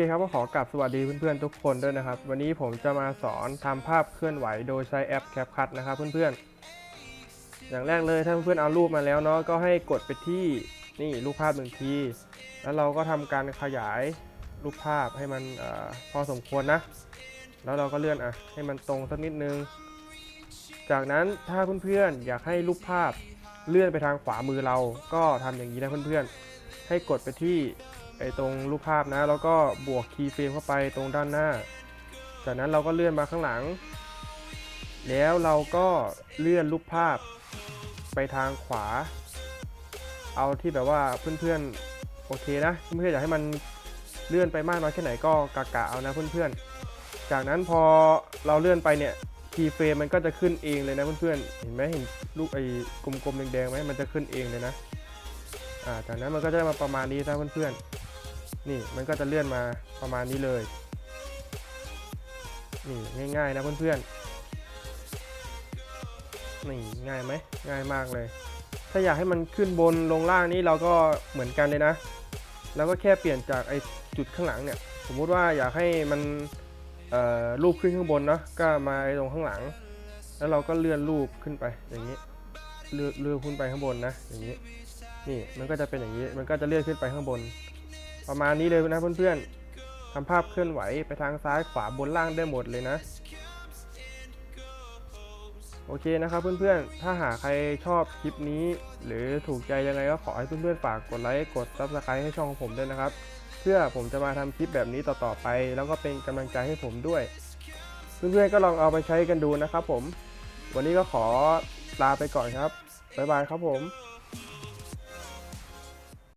เคครับก็ขอกลับสวัสดีเพื่อนๆทุกคนด้วยนะครับ วันนี้ผมจะมาสอนทำภาพเคลื่อนไหวโดยใช้แอป CapCut นะครับเพื่อนๆ อย่างแรกเลยถ้าเพื่อนๆเอารูปมาแล้วเนาะก็ให้กดไปที่นี่รูปภาพหนึ่งที แล้วเราก็ทำการขยายรูปภาพให้มันอพอสมควรนะ แล้วเราก็เลื่อนอะให้มันตรงสักนิดนึง จากนั้นถ้าเพื่อนๆอยากให้รูปภาพเลื่อนไปทางขวามือเราก็ทำอย่างนี้นะเพื่อนๆ ให้กดไปที่ ไอตรงรูปภาพนะ แล้วก็บวกคีย์เฟรมเข้าไปตรงด้านหน้า จากนั้นเราก็เลื่อนมาข้างหลัง แล้วเราก็เลื่อนรูปภาพไปทางขวา เอาที่แบบว่าเพื่อนๆโอเคนะเพื่อนๆอยากให้มันเลื่อนไปมากน้อยแค่ไหนก็กะกะเอานะเพื่อนๆ จากนั้นพอเราเลื่อนไปเนี่ยคีย์เฟรมมันก็จะขึ้นเองเลยนะเพื่อนๆ เห็นไหมเห็นลูกไอ้กลมๆแดงๆไหมมันจะขึ้นเองเลยนะ อ่า จากนั้นมันก็จะมาประมาณนี้นะเพื่อนๆ นี่มันก็จะเลื่อนมาประมาณนี้เลย นี่ง่ายๆนะเพื่อนๆ นี่ง่ายไหมง่ายมากเลย ถ้าอยากให้มันขึ้นบนลงล่างนี่เราก็เหมือนกันเลยนะ แล้วก็แค่เปลี่ยนจากไอจุดข้างหลังเนี่ย สมมุติว่าอยากให้มันรูปขึ้นข้างบนเนาะ ก็มาไอตรงข้างหลัง แล้วเราก็เลื่อนรูปขึ้นไปอย่างนี้ เลื่อนเลื่อนขึ้นไปข้างบนนะ อย่างนี้ นี่มันก็จะเป็นอย่างนี้ มันก็จะเลื่อนขึ้นไปข้างบน ประมาณนี้เลยนะเพื่อนๆทำภาพเคลื่อนไหวไปทางซ้ายขวาบนล่างได้หมดเลยนะ โอเคนะครับเพื่อนๆ ถ้าหากใครชอบคลิปนี้ หรือถูกใจยังไงก็ขอให้เพื่อนๆฝากกดไลค์กด subscribe ให้ช่องของผมด้วยนะครับ เพื่อผมจะมาทำคลิปแบบนี้ต่อๆไป แล้วก็เป็นกำลังใจให้ผมด้วย เพื่อนๆก็ลองเอาไปใช้กันดูนะครับผม วันนี้ก็ขอลาไปก่อนครับบ๊ายบายครับผม